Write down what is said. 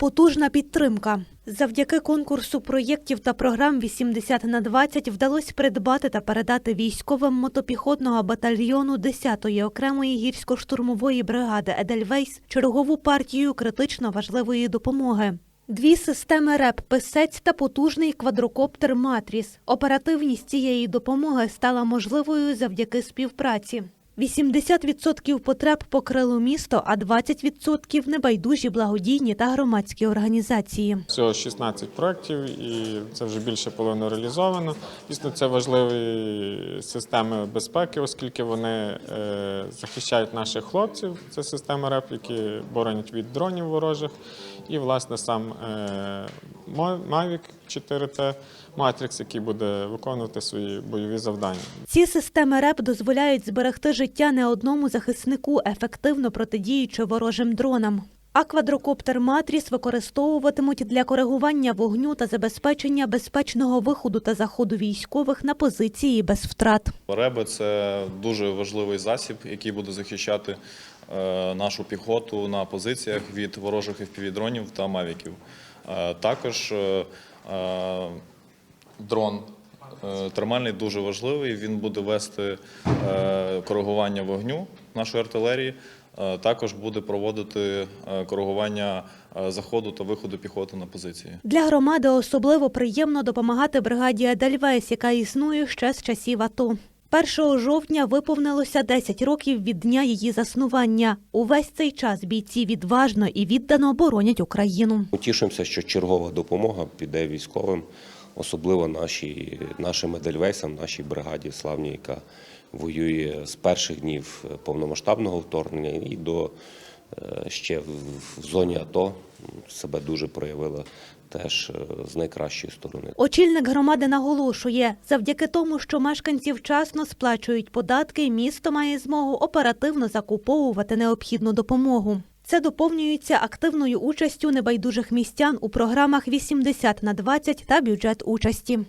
Потужна підтримка. Завдяки конкурсу проєктів та програм 80 на 20 вдалося придбати та передати військовим мотопіхотного батальйону 10-ї окремої гірсько-штурмової бригади Едельвейс чергову партію критично важливої допомоги. Дві системи РЕП «Писець» та потужний квадрокоптер Матріс. Оперативність цієї допомоги стала можливою завдяки співпраці. 80% потреб покрило місто, а 20% – небайдужі благодійні та громадські організації. Всього 16 проєктів, і це вже більше половини реалізовано. Дійсно, це важливі системи безпеки, оскільки вони е, захищають наших хлопців. Це системи РЕП, які боронять від дронів ворожих. І, власне, сам е, Mavic 4T Matrix, який буде виконувати свої бойові завдання. Ці системи РЕП дозволяють зберегти життя не одному захиснику, ефективно протидіючи ворожим дронам. А квадрокоптер Матріс використовуватимуть для коригування вогню та забезпечення безпечного виходу та заходу військових на позиції без втрат. Реби це дуже важливий засіб, який буде захищати е, нашу піхоту на позиціях від ворожих FPV-дронів та мавіків. Е, Також е, дрон термальний дуже важливий. Він буде вести коригування вогню нашої артилерії. Е, Також буде проводити е, коригування е, заходу та виходу піхоти на позиції. Для громади особливо приємно допомагати бригаді Едельвейс, яка існує ще з часів АТО. 1 жовтня виповнилося 10 років від дня її заснування. Увесь цей час бійці відважно і віддано боронять Україну. Ми Тішимося, що чергова допомога піде військовим, особливо нашій, нашим Едельвейсам, нашій бригаді славній, яка воює з перших днів повномасштабного вторгнення і до е, ще в, в зоні АТО себе дуже проявила теж е, з найкращої сторони. Очільник громади наголошує, завдяки тому, що мешканці вчасно сплачують податки, місто має змогу оперативно закуповувати необхідну допомогу. Це доповнюється активною участю небайдужих містян у програмах 80 на 20 та бюджет участі.